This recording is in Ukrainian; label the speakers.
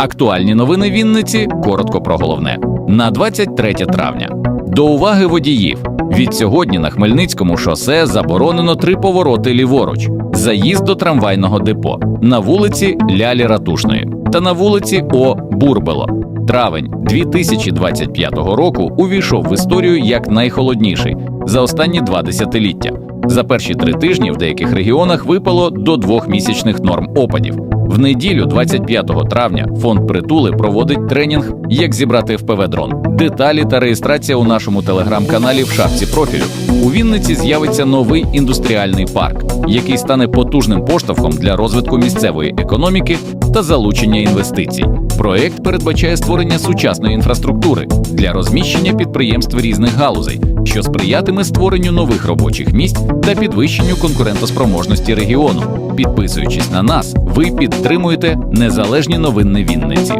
Speaker 1: Актуальні новини Вінниці коротко про головне. На 23 травня. До уваги водіїв. Від сьогодні на Хмельницькому шосе заборонено три повороти ліворуч, заїзд до трамвайного депо на вулиці Лялі Ратушної та на вулиці О. Бурбело. Травень 2025 року увійшов в історію як найхолодніший за останні два десятиліття. За перші три тижні в деяких регіонах випало до двохмісячних норм опадів. В неділю, 25 травня, фонд притули проводить тренінг Як зібрати fpv дрон Деталі та реєстрація у нашому телеграм-каналі в шапці профілю. У Вінниці з'явиться новий індустріальний парк, який стане потужним поштовхом для розвитку місцевої економіки та залучення інвестицій. Проект передбачає створення сучасної інфраструктури для розміщення підприємств різних галузей, що сприятиме створенню нових робочих місць та підвищенню конкурентоспроможності регіону. Підписуючись на нас, ви підтримуєте незалежні новини Вінниці.